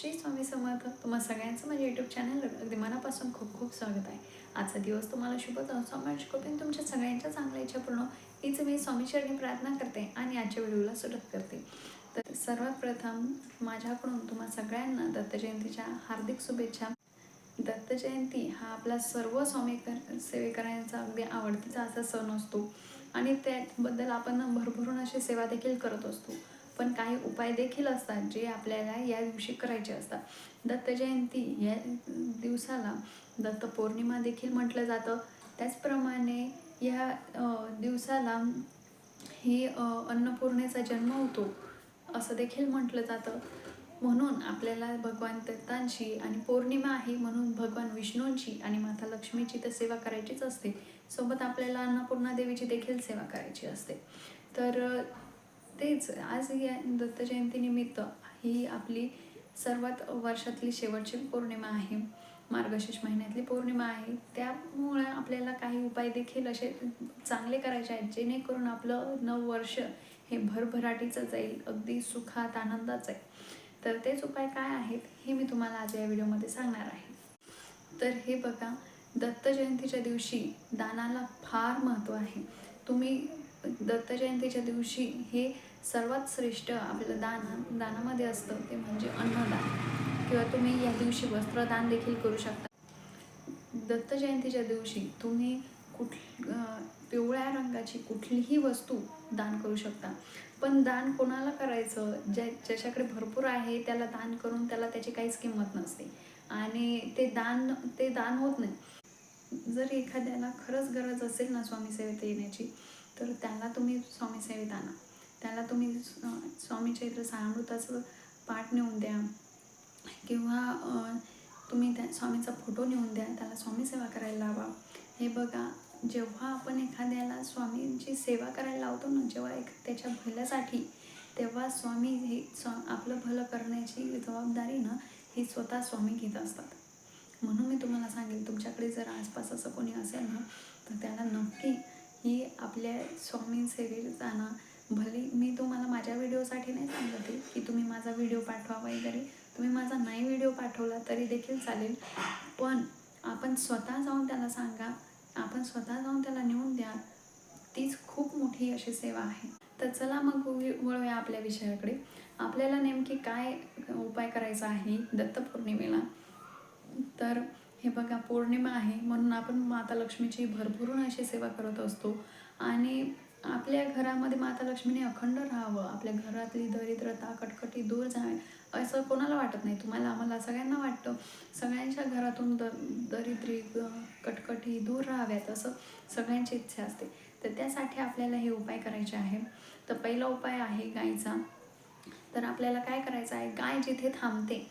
श्री स्वामी समर्थ तुम्हा सगळ्यांचं माझ्या यूट्यूब चॅनल अगदी मनापासून खूप खूप स्वागत आहे. आजचा दिवस तुम्हाला शुभ जाऊन स्वामी कृपेन तुमच्या सगळ्यांच्या चांगल्या इच्छा पूर्ण हीच मी स्वामीचरणी प्रार्थना करते आणि आजच्या व्हिडिओला सुरुवात करते. तर सर्वात प्रथम माझ्याकडून तुम्हा सगळ्यांना दत्त जयंतीच्या हार्दिक शुभेच्छा. दत्त जयंती हा आपला सर्व स्वामी कर सेवेकरांचा अगदी आवडतीचा असा सण असतो आणि त्याबद्दल आपण भरभरून अशी सेवा देखील करत असतो. पण काही उपाय देखील असतात जे आपल्याला या दिवशी करायचे असतात. दत्त जयंती या दिवसाला दत्त पौर्णिमा देखील म्हटलं जातं. त्याचप्रमाणे या दिवसाला ही अन्नपूर्णेचा जन्म होतो असं देखील म्हटलं जातं. म्हणून आपल्याला भगवान दत्तांची आणि पौर्णिमा आहे म्हणून भगवान विष्णूंची आणि माता लक्ष्मीची तर सेवा करायचीच असते. सोबत आपल्याला अन्नपूर्णा देवीची देखील सेवा करायची असते. तर तेच आज या दत्त जयंतीनिमित्त ही आपली सर्वात वर्षातली शेवटची पौर्णिमा आहे. मार्गशीर्ष महिन्यातली पौर्णिमा आहे. त्यामुळे आपल्याला काही उपाय देखील असे चांगले करायचे आहेत जेणेकरून आपलं नव वर्ष हे भरभराटीचं जाईल अगदी सुखात आनंदाच आहे तर तेच उपाय काय आहेत हे मी तुम्हाला आज या व्हिडिओमध्ये सांगणार आहे. तर हे बघा दत्त जयंतीच्या दिवशी दानाला फार महत्त्व आहे. तुम्ही दत्त जयंतीच्या दिवशी हे सर्वात श्रेष्ठ आपलं दान दानामध्ये असतं ते म्हणजे अन्नदान. किंवा तुम्ही या दिवशी वस्त्रदान देखील करू शकता. दत्त जयंतीच्या दिवशी तुम्ही कुठ पिवळ्या रंगाची कुठलीही वस्तू दान करू शकता. पण दान कोणाला करायचं? ज्या ज्याच्याकडे भरपूर आहे त्याला दान करून त्याला त्याची काहीच किंमत नसते. आणि ते दान ते दान होत नाही. जर एखाद्याला खरंच गरज असेल ना स्वामी सेवेत येण्याची तर त्याला तुम्ही स्वामी सेवेत आणा. त्याला तुम्ही स्वामी चैत्र सामृताचं पाठ नेऊन द्या. किंवा तुम्ही त्या स्वामीचा फोटो नेऊन द्या. त्याला स्वामी सेवा करायला लावा. हे बघा जेव्हा आपण एखाद्याला स्वामींची सेवा करायला लावतो ना जेव्हा एक त्याच्या भल्यासाठी तेव्हा स्वामी हे स्वा आपलं भलं करण्याची जबाबदारी ना ही स्वतः स्वामी घेत असतात. म्हणून मी तुम्हाला सांगेल तुमच्याकडे जर आसपास असं कोणी असेल ना तर त्याला नक्की ही आपल्या स्वामी सेवेत जाणं भले मी तुम्हाला माझ्या व्हिडिओसाठी नाही सांगत आहे की तुम्ही माझा व्हिडिओ पाठवा वगैरे. तुम्ही माझा नाही व्हिडिओ पाठवला तरी देखील चालेल. पण आपण स्वतः जाऊन त्याला सांगा. आपण स्वतः जाऊन त्याला नेऊन द्या. तीच खूप मोठी अशी सेवा आहे. तर चला मग वळूया आपल्या विषयाकडे. आपल्याला नेमकी काय उपाय करायचा आहे दत्त पौर्णिमेला तर हे बघा पौर्णिमा आहे म्हणून आपण माता लक्ष्मीची भरभरून अशी सेवा करत असतो. आणि आपल्या घरामध्ये माता लक्ष्मीने अखंड राहावं. आपल्या घरातली दरिद्रता कटकटी दूर जावे. असं कोणाला वाटत नाही? तुम्हाला आम्हाला सगळ्यांना वाटतं. सगळ्यांच्या घरातून द दरिद्री कटकटी दूर राहाव्यात असं सगळ्यांची इच्छा असते. तर त्यासाठी आपल्याला हे उपाय करायचे आहे तर पहिला उपाय आहे गायचा. तर आपल्याला काय करायचं आहे? गाय जिथे थांबते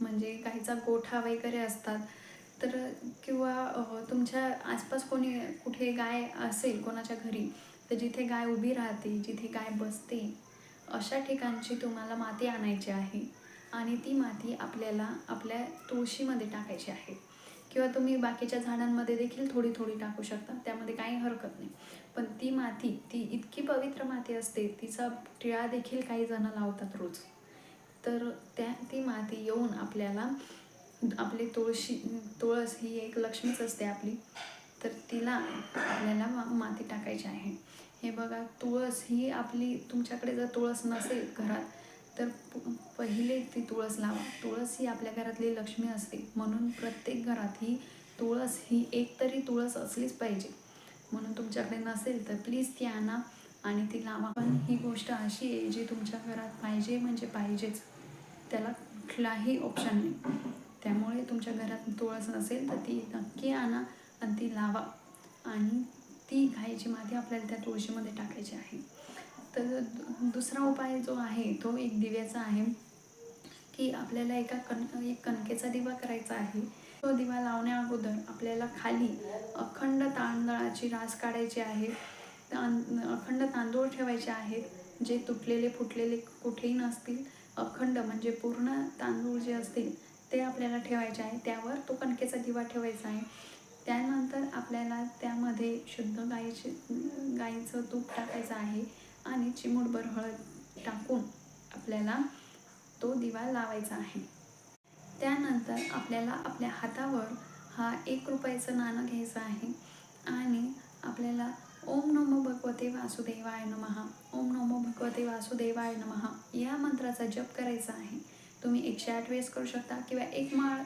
म्हणजे गायचा गोठा वगैरे असतात तर किंवा तुमच्या आसपास कोणी कुठे गाय असेल कोणाच्या घरी तर जिथे गाय उभी राहते जिथे गाय बसते अशा ठिकाणची तुम्हाला माती आणायची आहे आणि ती माती आपल्याला आपल्या तुळशीमध्ये टाकायची आहे. किंवा तुम्ही बाकीच्या झाडांमध्ये देखील थोडी थोडी टाकू शकता त्यामध्ये काही हरकत नाही. पण ती माती ती इतकी पवित्र माती असते तिचा टिळा देखील काही जण लावतात रोज. तर त्या ती माती येऊन आपल्याला आपली तुळशी तुळस ही एक लक्ष्मीच असते आपली. तर तिला आपल्याला मा माती टाकायची आहे. हे बघा तुळस ही आपली तुमच्याकडे जर तुळस नसेल घरात तर पहिले ती तुळस लावा. तुळस ही आपल्या घरातली लक्ष्मी असते. म्हणून प्रत्येक घरात ही तुळस ही एक तरी तुळस असलीच पाहिजे. म्हणून तुमच्याकडे नसेल तर प्लीज ती आणा आणि ती लावा. पण ही गोष्ट अशी आहे जी तुमच्या घरात पाहिजे म्हणजे पाहिजेच. त्याला कुठलाही ऑप्शन नाही. त्यामुळे तुमच्या घरात तुळस नसेल तर ती नक्की आणा. आणि ती लावा. आणि ती घाईची माती आपल्याला त्या तुळशीमध्ये टाकायची आहे. तर दु- दुसरा उपाय जो आहे तो एक दिव्याचा आहे की आपल्याला एका कण एक कणकेचा दिवा करायचा आहे. तो दिवा लावण्या अगोदर आपल्याला खाली अखंड तांदळाची रास काढायची आहे. तां अखंड तांदूळ ठेवायचे आहेत जे तुटलेले फुटलेले कुठेही नसतील. अखंड म्हणजे पूर्ण तांदूळ जे असतील ते आपल्याला ठेवायचे आहे. त्यावर तो कणकेचा दिवा ठेवायचा आहे. त्यानंतर आपल्याला त्यामध्ये शुद्ध गाईचे गाईचं तूप टाकायचं आहे आणि चिमूटभर हळद टाकून आपल्याला तो दिवा लावायचा आहे. त्यानंतर आपल्याला आपल्या हातावर हा एक रुपयाचं नाणं घ्यायचं आहे आणि आपल्याला ओम नमो भगवते वासुदेवाय नमहा ओम नमो भगवते वासुदेवाय नमहा या मंत्राचा जप करायचा आहे. तुम्ही एकशे आठ वेळेस करू शकता किंवा एक माळ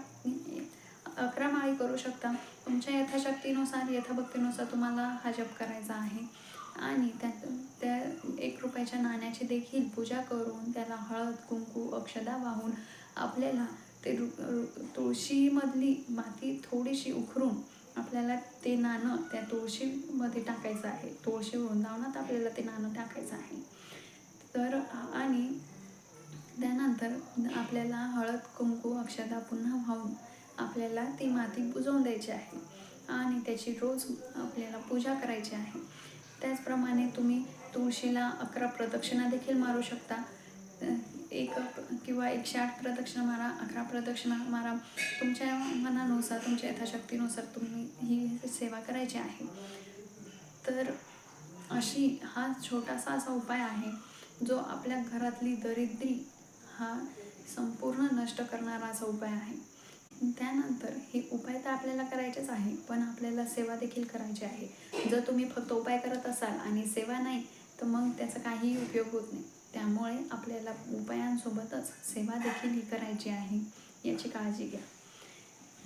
अकरा करू शकता. तुमच्या यथाशक्तीनुसार यथाभक्तीनुसार तुम्हाला हा जप करायचा आहे. आणि त्या त्या एक रुपयाच्या नाण्याची देखील पूजा करून त्याला हळद कुंकू अक्षदा वाहून आपल्याला ते तुळशीमधली माती थोडीशी उखरून आपल्याला ते नाणं त्या तुळशीमध्ये टाकायचं आहे. तुळशी वृंदावनात आपल्याला ते नाणं टाकायचं आहे. तर आणि त्यानंतर आपल्याला हळद कुंकू अक्षदा पुन्हा वाहून आपल्याला ती माती बुजवून द्यायची आहे आणि त्याची रोज आपल्याला पूजा करायची आहे. त्याचप्रमाणे तुम्ही तुळशीला अकरा प्रदक्षिणा देखील मारू शकता. एक किंवा एकशे आठ प्रदक्षिणा मारा अकरा प्रदक्षिणा मारा. तुमच्या मनानुसार तुमच्या यथाशक्तीनुसार तुम्ही ही सेवा करायची आहे. तर अशी हा छोटासा असा उपाय आहे जो आपल्या घरातली दरिद्री हा संपूर्ण नष्ट करणारा असा उपाय आहे. त्यानंतर हे उपाय तर आपल्याला करायचेच आहे पण आपल्याला सेवा देखील करायची आहे. जर तुम्ही फक्त उपाय करत असाल आणि सेवा नाही तर मग त्याचा काहीही उपयोग होत नाही. त्यामुळे आपल्याला उपायांसोबतच सेवा देखील ही करायची आहे याची काळजी घ्या.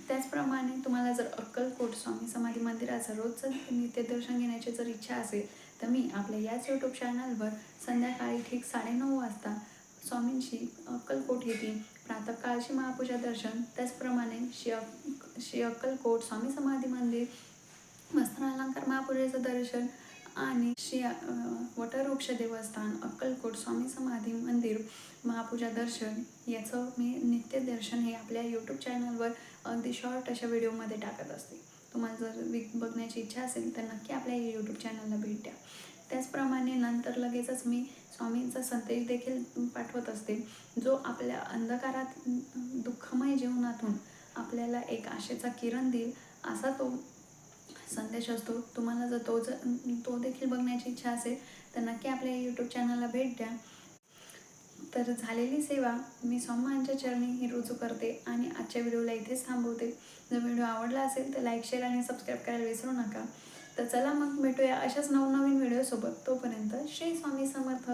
त्याचप्रमाणे तुम्हाला जर अक्कलकोट स्वामी समाधी मंदिराचं रोजचं नित्यदर्शन घेण्याची जर इच्छा असेल तर मी आपल्या याच यूट्यूब चॅनलवर संध्याकाळी ठीक साडेनऊ वाजता स्वामींची अक्कलकोट येतील प्रातःकाळची महापूजा दर्शन. त्याचप्रमाणे श्री अक- श्री अक्कलकोट स्वामी समाधी मंदिर वस्त्रालंकार महापूजेचं दर्शन आणि श्री वटवृक्ष देवस्थान अक्कलकोट स्वामी समाधी मंदिर महापूजा दर्शन. याचं मी नित्य दर्शन हे आपल्या यूट्यूब चॅनलवर अगदी शॉर्ट अशा व्हिडिओमध्ये टाकत असते. तुम्हाला जर बघण्याची इच्छा असेल तर नक्की आपल्या यूट्यूब चॅनलला भेट द्या. त्याचप्रमाणे नंतर लगेचच मी स्वामींचा संदेश देखील पाठवत असते जो आपल्या अंधकारात दुःखमय जीवनातून आपल्याला एक आशेचा किरण देईल असा तो संदेश असतो. तुम्हाला जर तो जर तो देखील बघण्याची इच्छा असेल तर नक्की आपल्या यूट्यूब चॅनलला भेट द्या. तर झालेली सेवा मी स्वामांच्या चरणी ही रुजू करते आणि आजच्या व्हिडिओला इथेच थांबवते. जर व्हिडिओ आवडला असेल तर लाईक शेअर आणि सबस्क्राईब करायला विसरू नका. तर चला मग भेटूया अशाच नवनवीन व्हिडिओसोबत. तोपर्यंत श्री स्वामी समर्थ.